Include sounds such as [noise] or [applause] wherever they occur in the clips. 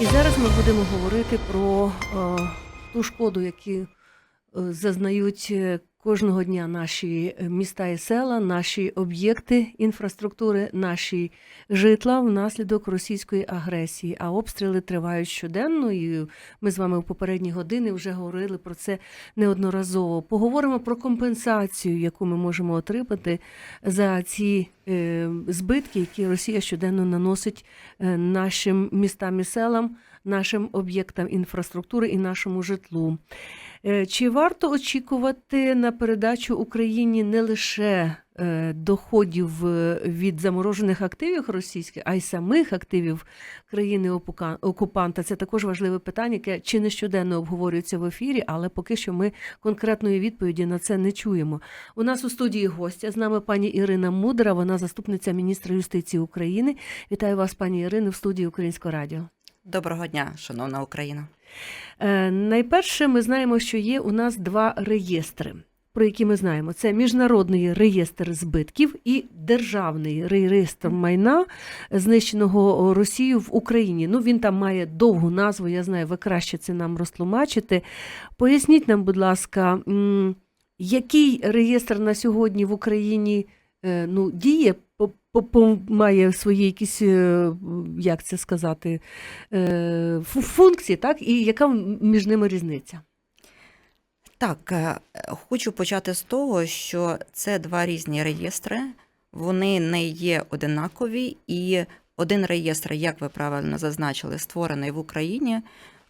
І зараз ми будемо говорити про е, ту шкоду, яку е, зазнають е, кожного дня наші е, міста і села, наші об'єкти інфраструктури, наші житла внаслідок російської агресії. А обстріли тривають щоденно. І ми з вами в попередні години вже говорили про це неодноразово. Поговоримо про компенсацію, яку ми можемо отримати за ці е, збитки, які Росія щоденно наносить е, нашим містам і селам, нашим об'єктам інфраструктури і нашому житлу. Чи варто очікувати на передачу Україні не лише е, доходів е, від заморожених активів російських, а й самих активів країни окупанта? Це також важливе питання, яке чи не щоденно обговорюється в ефірі, але поки що ми конкретної відповіді на це не чуємо. У нас у студії гостя з нами пані Ірина Мудра, вона заступниця міністра юстиції України. Вітаю вас, пані Ірино, в студії Українського радіо. Доброго дня, шановна Україна. Е, Найперше, ми знаємо, що є у нас два реєстри, про які ми знаємо: це міжнародний реєстр збитків і державний реєстр майна, знищеного Росією в Україні. Ну він там має довгу назву. Я знаю, ви краще це нам розтлумачите. Поясніть нам, будь ласка, який реєстр на сьогодні в Україні е, ну, діє? Має свої якісь, е, як це сказати, е, функції, так? І яка між ними різниця? Так, е, хочу почати з того, що це два різні реєстри, вони не є одинакові, і один реєстр, як ви правильно зазначили, створений в Україні,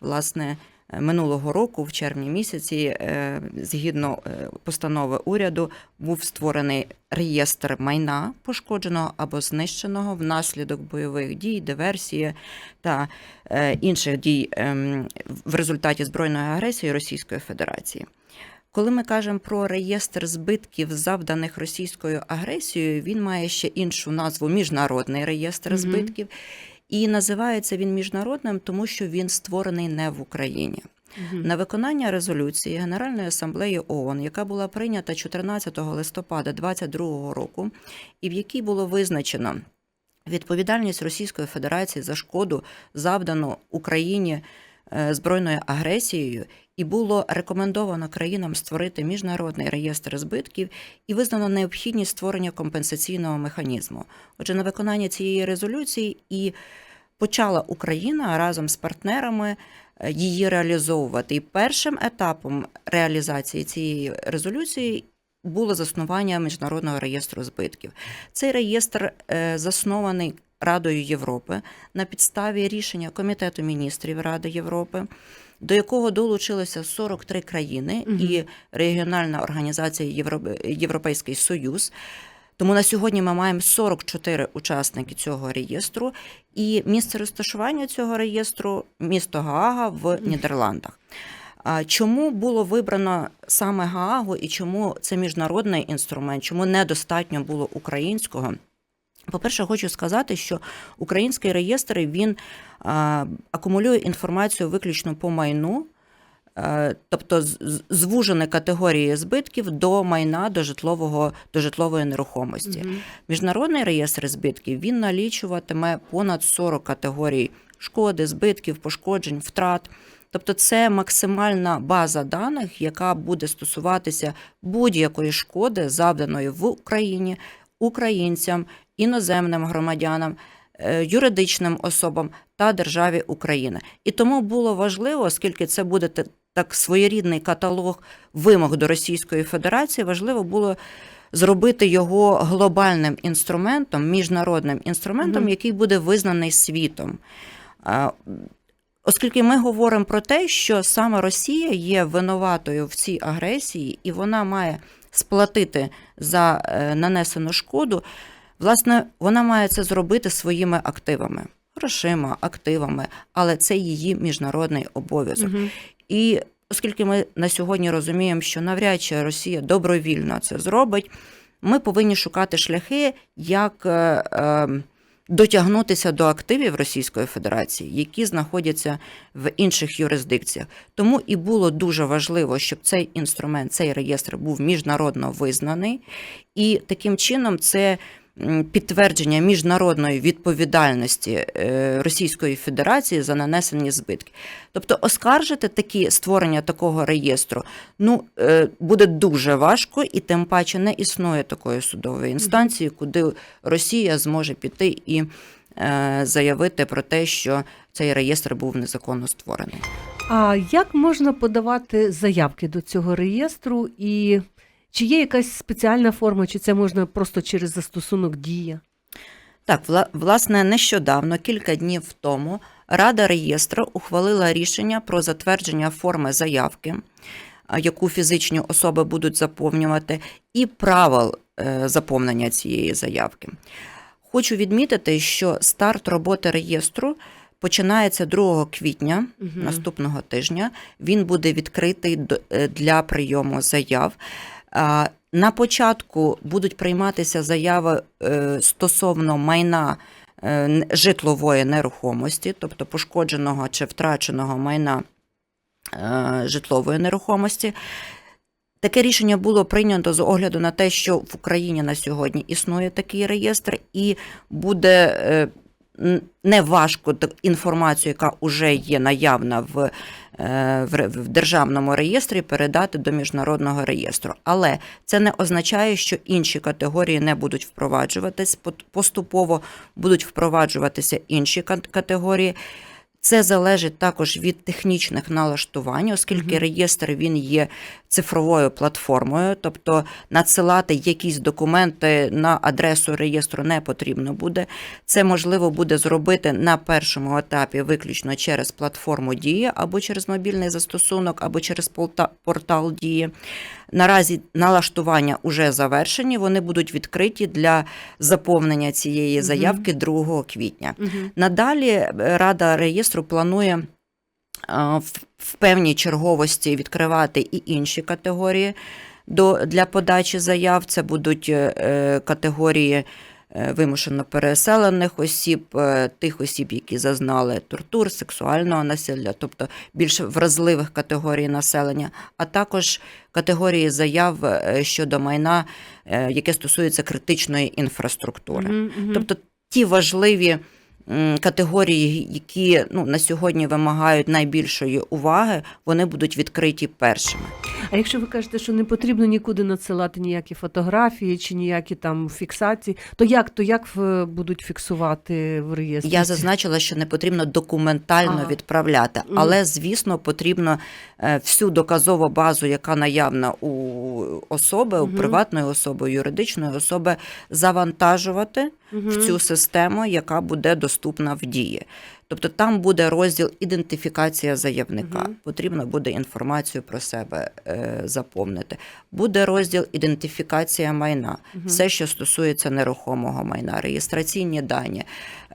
власне. Е, Минулого року, в червні місяці, е, згідно е, постанови уряду, був створений реєстр майна пошкодженого або знищеного внаслідок бойових дій, диверсії та інших дій ем, в результаті збройної агресії Російської Федерації. Коли ми кажемо про реєстр збитків, завданих російською агресією, він має ще іншу назву Міжнародний реєстр Мгм. збитків. І називається він міжнародним, тому що він створений не в Україні. На виконання резолюції Генеральної асамблеї ООН, яка була прийнята 14 листопада 2022 року, і в якій було визначено відповідальність Російської Федерації за шкоду, завдану Україні е, збройною агресією, і було рекомендовано країнам створити міжнародний реєстр збитків і визнано необхідність створення компенсаційного механізму. Отже, на виконання цієї резолюції і почала Україна разом з партнерами е, її реалізовувати. І першим етапом реалізації цієї резолюції було заснування міжнародного реєстру збитків. Цей реєстр е, заснований Радою Європи на підставі рішення Комітету міністрів Ради Європи. До якого долучилося 43 країни Мгм. і регіональна організація Євро- Європейський Союз. Тому на сьогодні ми маємо 44 учасники цього реєстру, і місце розташування цього реєстру місто Гаага в Нідерландах. Чому було вибрано саме Гаагу і чому це міжнародний інструмент? Чому недостатньо було українського? По-перше, хочу сказати, що український реєстр він а, акумулює інформацію виключно по майну, тобто звужені категорії збитків до майна до житлового до житлової нерухомості. Мгм. Міжнародний реєстр збитків він налічуватиме понад 40 категорій шкоди, збитків, пошкоджень, втрат. Тобто це максимальна база даних, яка буде стосуватися будь-якої шкоди, завданої в Україні українцям, іноземним громадянам, е, юридичним особам та державі Україна. І тому було важливо, оскільки це буде так своєрідний каталог вимог до Російської Федерації, важливо було зробити його глобальним інструментом, міжнародним інструментом, Мгм. який буде визнаний світом. Оскільки ми говоримо про те, що саме Росія є винуватою в цій агресії, і вона має сплатити за е, нанесену шкоду, власне, вона має це зробити своїми активами, грошима, активами, але це її міжнародний обов'язок. Мгм. І оскільки ми на сьогодні розуміємо, що навряд чи Росія добровільно це зробить, ми повинні шукати шляхи, як е, е, дотягнутися до активів Російської Федерації, які знаходяться в інших юрисдикціях. Тому і було дуже важливо, щоб цей інструмент, цей реєстр був міжнародно визнаний, і таким чином це підтвердження міжнародної відповідальності е, Російської Федерації за нанесені збитки. Тобто оскаржити такі створення такого реєстру ну, е, буде дуже важко, і тим паче не існує такої судової інстанції, куди Росія зможе піти і е, заявити про те, що цей реєстр був незаконно створений. А як можна подавати заявки до цього реєстру? І чи є якась спеціальна форма, чи це можна просто через застосунок дія? Так, власне, нещодавно, кілька днів тому, Рада реєстру ухвалила рішення про затвердження форми заявки, яку фізичні особи будуть заповнювати, і правил е, заповнення цієї заявки. Хочу відмітити, що старт роботи реєстру починається 2 квітня Мгм. наступного тижня. Він буде відкритий е, для прийому заяв. На початку будуть прийматися заяви е, стосовно майна е, житлової нерухомості, тобто пошкодженого чи втраченого майна е, житлової нерухомості. Таке рішення було прийнято з огляду на те, що в Україні на сьогодні існує такий реєстр, і буде неважко інформацію, яка вже є наявна в, в державному реєстрі, передати до міжнародного реєстру. Але це не означає, що інші категорії не будуть впроваджуватись. Поступово будуть впроваджуватися інші категорії. Це залежить також від технічних налаштувань, оскільки Мгм. реєстр він є цифровою платформою, тобто надсилати якісь документи на адресу реєстру не потрібно буде. Це можливо буде зробити на першому етапі виключно через платформу Дія або через мобільний застосунок, або через портал Дії. Наразі налаштування вже завершені, вони будуть відкриті для заповнення цієї заявки 2 квітня. Надалі е, Рада реєстру планує в, в певній черговості відкривати і інші категорії до, для подачі заяв. Це будуть е, е, категорії е, вимушено переселених осіб, е, тих осіб, які зазнали тортур, сексуального насилля, тобто більш вразливих категорій населення, а також категорії заяв е, щодо майна, е, яке стосується критичної інфраструктури. Mm -hmm. Тобто ті важливі категорії, які ну, на сьогодні вимагають найбільшої уваги, вони будуть відкриті першими. А якщо ви кажете, що не потрібно нікуди надсилати ніякі фотографії чи ніякі там фіксації, то як то як е, будуть фіксувати в реєстрі? Я зазначила, що не потрібно документально Ага. відправляти, але звісно, потрібно е, всю доказову базу, яка наявна у особи, у приватної особи, у юридичної особи, завантажувати. Мгм. в цю систему, яка буде доступна в дії. Тобто там буде розділ ідентифікація заявника. Мгм. Потрібно буде інформацію про себе е, заповнити. Буде розділ ідентифікація майна, Мгм. все, що стосується нерухомого майна, реєстраційні дані.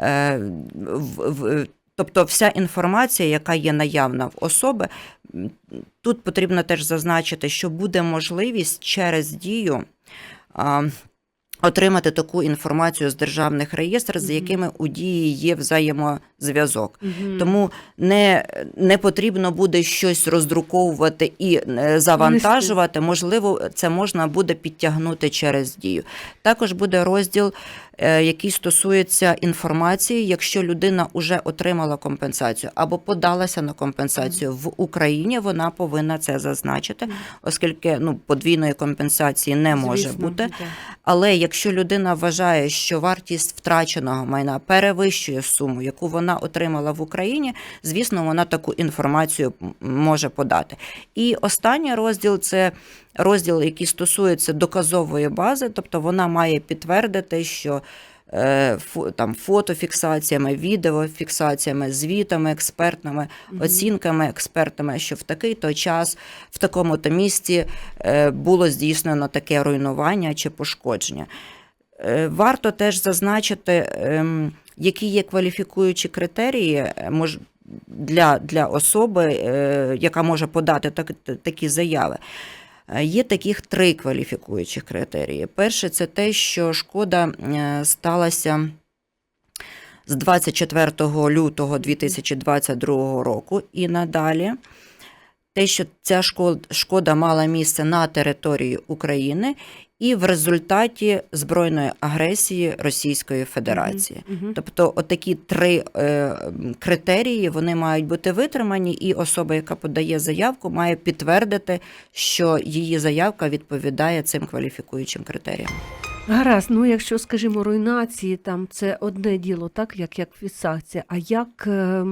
Е, в, в, Тобто вся інформація, яка є наявна в особи, тут потрібно теж зазначити, що буде можливість через дію отримати таку інформацію з державних реєстрів, з якими у дії є взаємозв'язок. Мгм. Тому не, не потрібно буде щось роздруковувати і е, завантажувати. Можливо, це можна буде підтягнути через дію. Також буде розділ, е, який стосується інформації, якщо людина вже отримала компенсацію або подалася на компенсацію в Україні, вона повинна це зазначити, оскільки ну, подвійної компенсації не може Звісно, бути. так. Але якщо людина вважає, що вартість втраченого майна перевищує суму, яку вона отримала в Україні, звісно, вона таку інформацію може подати. І останній розділ це розділ, який стосується доказової бази, тобто вона має підтвердити, що е, там фотофіксаціями, відеофіксаціями, звітами експертними, Мгм. оцінками експертами, що в такий то час, в такому то місці е, було здійснено таке руйнування чи пошкодження. Е, Варто теж зазначити, ем, які є кваліфікуючі критерії е, мож- для, для особи, е, яка може подати так, такі заяви. Е, Є таких три кваліфікуючі критерії. Перше, це те, що шкода сталася з 24 лютого 2022 року і надалі. Те, що ця шкод- шкода мала місце на території України і в результаті збройної агресії Російської Федерації. Мгм. Тобто, отакі три е, критерії вони мають бути витримані, і особа, яка подає заявку, має підтвердити, що її заявка відповідає цим кваліфікуючим критеріям. Гаразд, ну якщо, скажімо, руйнації, там це одне діло, так, як, як фіксація, а як е,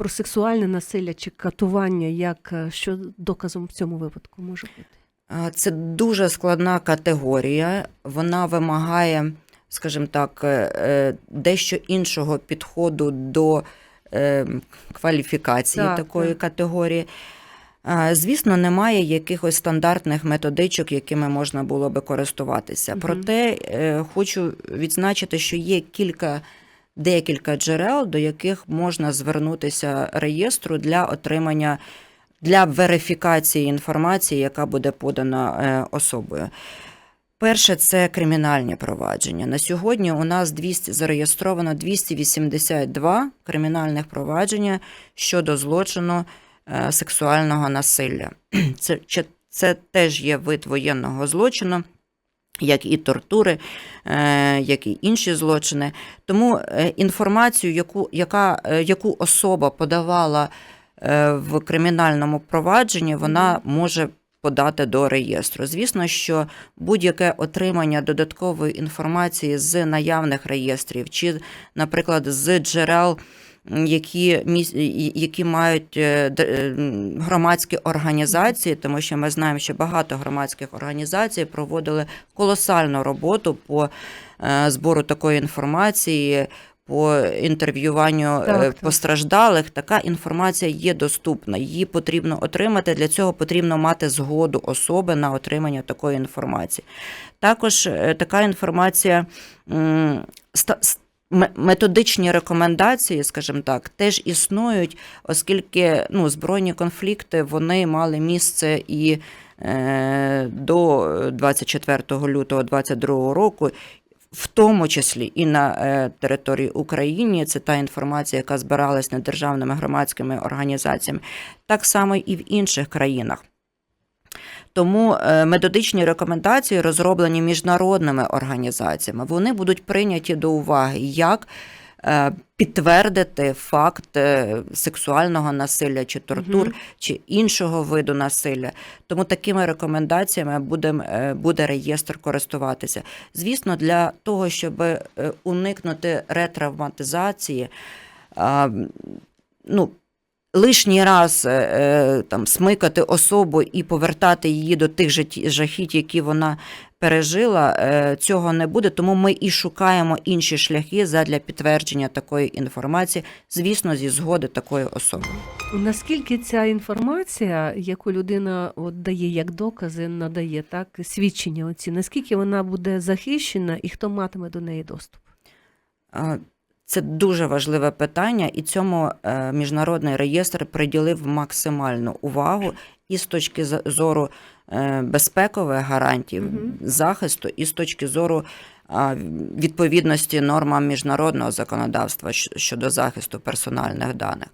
про сексуальне насилля чи катування, як е, що доказом в цьому випадку може бути? Це дуже складна категорія. Вона вимагає, скажімо так, е, е, дещо іншого підходу до кваліфікації Так, такої так. категорії. Звісно, немає якихось стандартних методичок, якими можна було би користуватися. Проте хочу відзначити, що є кілька. Декілька джерел, до яких можна звернутися реєстру для отримання для верифікації інформації, яка буде подана е, особою. Перше це кримінальні провадження. На сьогодні у нас 200, зареєстровано 282 кримінальних провадження щодо злочину е, сексуального насилля. [clears throat] Це, це теж є вид воєнного злочину. Як і тортури, е, як і інші злочини. Тому е, інформацію, яку, яка, е, яку особа подавала в кримінальному провадженні, вона може подати до реєстру. Звісно, що будь-яке отримання додаткової інформації з наявних реєстрів, чи, наприклад, з джерел. Які, які мають е, е, громадські організації, тому що ми знаємо, що багато громадських організацій проводили колосальну роботу по е, збору такої інформації, по інтерв'юванню Так, так. постраждалих. Така інформація є доступна. Її потрібно отримати. Для цього потрібно мати згоду особи на отримання такої інформації. Також така інформація. Методичні рекомендації, скажімо так, теж існують, оскільки ну, збройні конфлікти вони мали місце і е, до 24 лютого 2022 року, в тому числі і на е, території України. Це та інформація, яка збиралась недержавними громадськими організаціями, так само і в інших країнах. Тому е, методичні рекомендації, розроблені міжнародними організаціями, вони будуть прийняті до уваги як е, підтвердити факт е, сексуального насилля чи тортур, Мгм. чи іншого виду насилля. Тому такими рекомендаціями буде, буде реєстр користуватися. Звісно, для того, щоб уникнути ретравматизації, ну, лишній раз е, е, там, смикати особу і повертати її до тих жахіть, які вона пережила, е, цього не буде. Тому ми і шукаємо інші шляхи задля підтвердження такої інформації, звісно, зі згоди такої особи. Наскільки ця інформація, яку людина от дає як докази, надає так свідчення оці, наскільки вона буде захищена і хто матиме до неї доступ? Це дуже важливе питання, і цьому е, міжнародний реєстр приділив максимальну увагу і з точки зору е, безпекових гарантій, Мгм. захисту, і з точки зору відповідності нормам міжнародного законодавства щодо захисту персональних даних.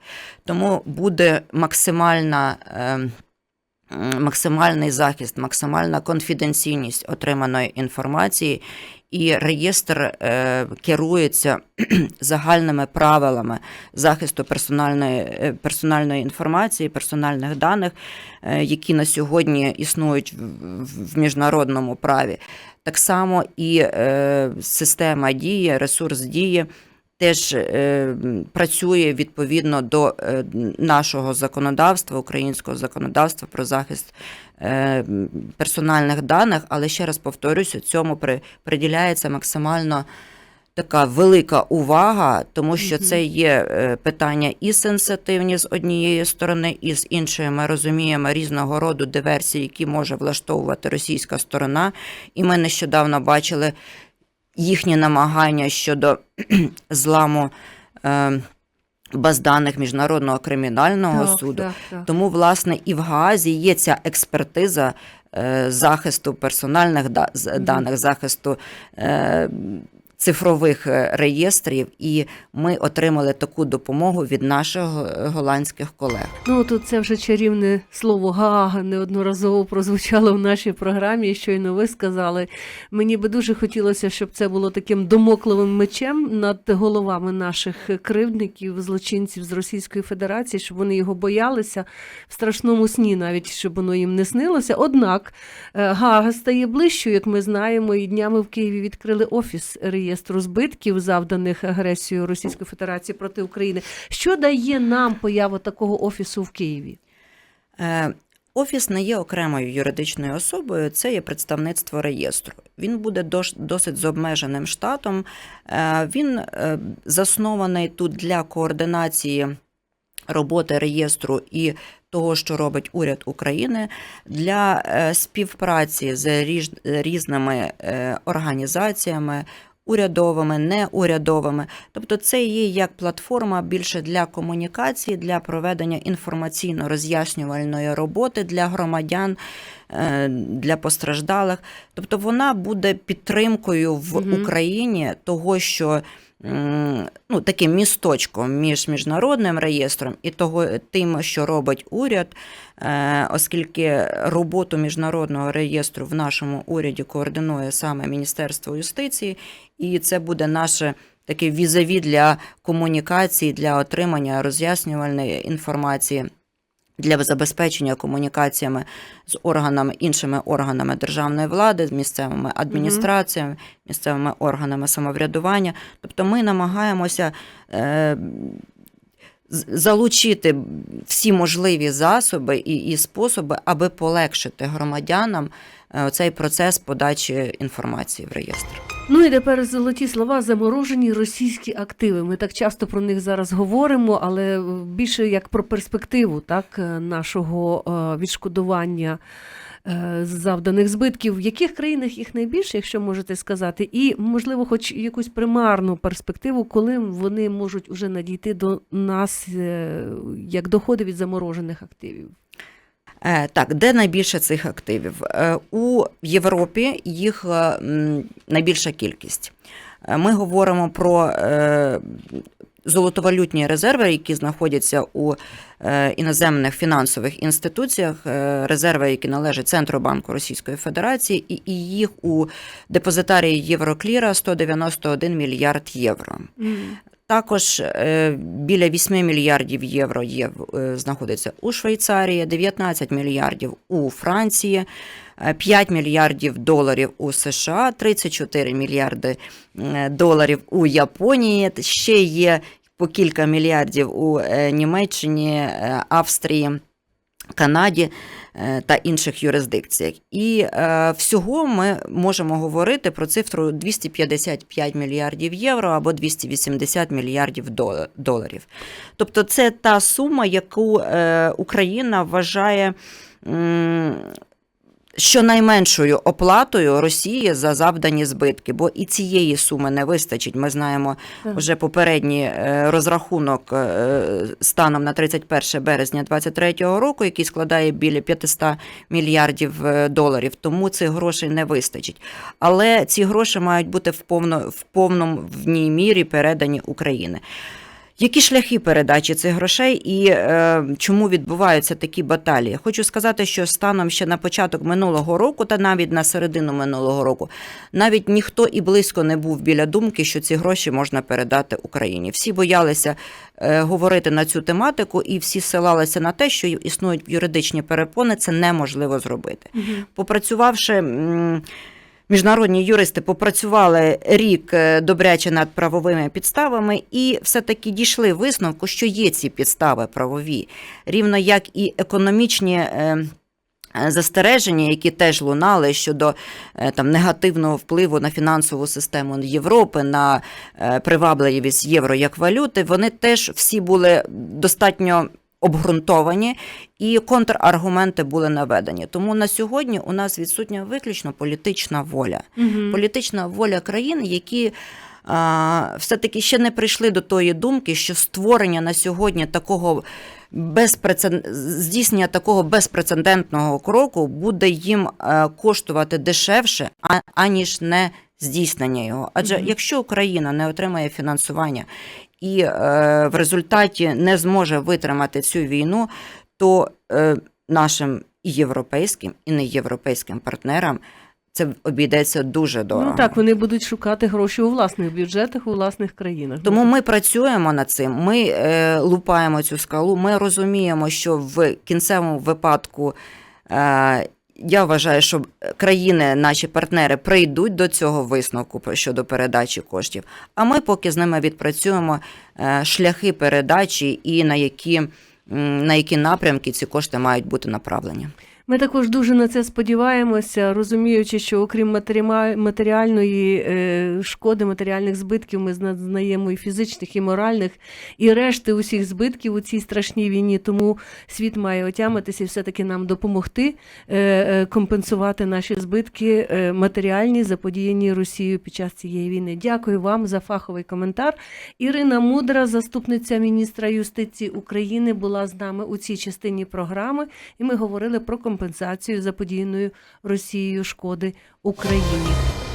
Тому буде максимальна. е, Максимальний захист, максимальна конфіденційність отриманої інформації, і реєстр е, керується [clears throat] загальними правилами захисту персональної, е, персональної інформації, персональних даних, е, які на сьогодні існують в, міжнародному праві. Так само і система дії, ресурс дії. Теж е, працює відповідно до е, нашого законодавства, українського законодавства про захист персональних даних, але ще раз повторюся, цьому при, приділяється максимально така велика увага, тому що це є е, питання і сенситивні з однієї сторони, і з іншої ми розуміємо різного роду диверсії, які може влаштовувати російська сторона. І ми нещодавно бачили їхні намагання щодо [clears throat] зламу. Е, Баз даних міжнародного кримінального Так, суду, так, так. тому, власне, і в Гаазі є ця експертиза е, захисту персональних да- Мгм. даних, захисту е, цифрових е, реєстрів, і ми отримали таку допомогу від наших е, голландських колег. Ну тут це вже чарівне слово Гаага неодноразово прозвучало в нашій програмі. Щойно ви сказали. Мені би дуже хотілося, щоб це було таким домокловим мечем над головами наших кривдників, злочинців з Російської Федерації, щоб вони його боялися в страшному сні, навіть щоб воно їм не снилося. Однак е, Гаага стає ближчою, як ми знаємо, і днями в Києві відкрили офіс реєстру збитків, завданих агресією Російської Федерації проти України. Що дає нам поява такого офісу в Києві? Е, Офіс не є окремою юридичною особою, це є представництво реєстру. Він буде досить з обмеженим штатом. Е, Він е, заснований тут для координації роботи реєстру і того, що робить уряд України, для співпраці з різними організаціями. Урядовими, неурядовими, тобто це є як платформа більше для комунікації, для проведення інформаційно-роз'яснювальної роботи для громадян, е, для постраждалих. Тобто вона буде підтримкою в угу. Україні того, що ну, таким місточком між міжнародним реєстром і того, тим, що робить уряд, е, оскільки роботу міжнародного реєстру в нашому уряді координує саме Міністерство юстиції, і це буде наше таке візаві для комунікації, для отримання роз'яснювальної інформації. Для забезпечення комунікаціями з органами, іншими органами державної влади, з місцевими адміністраціями, місцевими органами самоврядування. Тобто ми намагаємося е, залучити всі можливі засоби і, і способи, аби полегшити громадянам е, цей процес подачі інформації в реєстр. Ну і тепер золоті слова заморожені російські активи. Ми так часто про них зараз говоримо, але більше як про перспективу так е, нашого е, відшкодування. е, Завданих збитків, в яких країнах їх найбільше, якщо можете сказати, і можливо, хоч якусь примарну перспективу, коли вони можуть уже надійти до нас е, як доходи від заморожених активів. Е, Так, де найбільше цих активів? Е, У Європі їх е, найбільша кількість. Ми говоримо про золотовалютні резерви, які знаходяться у іноземних фінансових інституціях, резерви, які належать Центробанку Російської Федерації, і їх у депозитарії Єврокліра 191 мільярд євро. Також е, біля 8 мільярдів євро є, е, знаходиться у Швейцарії, 19 мільярдів у Франції, е, 5 мільярдів доларів у США, 34 мільярди е, доларів у Японії. Ще є по кілька мільярдів у е, Німеччині, е, Австрії. Канаді е, та інших юрисдикціях. І е, всього ми можемо говорити про цифру 255 мільярдів євро або 280 мільярдів дол- доларів. Тобто це та сума, яку е, Україна вважає. Щонайменшою оплатою Росії за завдані збитки, бо і цієї суми не вистачить. Ми знаємо вже попередній е, розрахунок е, станом на 31 березня 2023 року, який складає біля 500 мільярдів е, доларів. Тому цих грошей не вистачить. Але ці гроші мають бути в повно в повному в ній мірі передані Україні. Які шляхи передачі цих грошей і е, чому відбуваються такі баталії? Хочу сказати, що станом ще на початок минулого року, та навіть на середину минулого року, навіть ніхто і близько не був біля думки, що ці гроші можна передати Україні. Всі боялися е, говорити на цю тематику, і всі ссилалися на те, що існують юридичні перепони, це неможливо зробити. Попрацювавши. Міжнародні юристи попрацювали рік е, добряче над правовими підставами і все-таки дійшли висновку, що є ці підстави правові, рівно як і економічні. е, е, Застереження, які теж лунали щодо там негативного впливу на фінансову систему Європи, на привабливість євро як валюти, вони теж всі були достатньо обґрунтовані, і контраргументи були наведені. Тому на сьогодні у нас відсутня виключно політична воля Мгм. політична воля країн, які все-таки ще не прийшли до тої думки, що створення на сьогодні такого безпрецеден... здійснення такого безпрецедентного кроку буде їм е, коштувати дешевше, аніж не здійснення його. Адже Мгм. якщо Україна не отримає фінансування і е, в результаті не зможе витримати цю війну, то е, нашим і європейським і неєвропейським партнерам це обійдеться дуже дорого. Ну так, вони будуть шукати гроші у власних бюджетах, у власних країнах. Тому ми працюємо над цим. Ми е, лупаємо цю скалу. Ми розуміємо, що в кінцевому випадку. Е, я вважаю, що країни, наші партнери, прийдуть до цього висновку щодо передачі коштів. А ми поки з ними відпрацюємо е, шляхи передачі і на які, на які напрямки ці кошти мають бути направлені. Ми також дуже на це сподіваємося, розуміючи, що окрім матеріальної е, шкоди, матеріальних збитків, ми знаємо і фізичних, і моральних, і решти усіх збитків у цій страшній війні. Тому світ має отямитися і все-таки нам допомогти е, е, компенсувати наші збитки матеріальні, заподіяні Росією під час цієї війни. Дякую вам за фаховий коментар. Ірина Мудра, заступниця міністра юстиції України, була з нами у цій частині програми, і ми говорили про компенсацію заподіяної Росією шкоди Україні.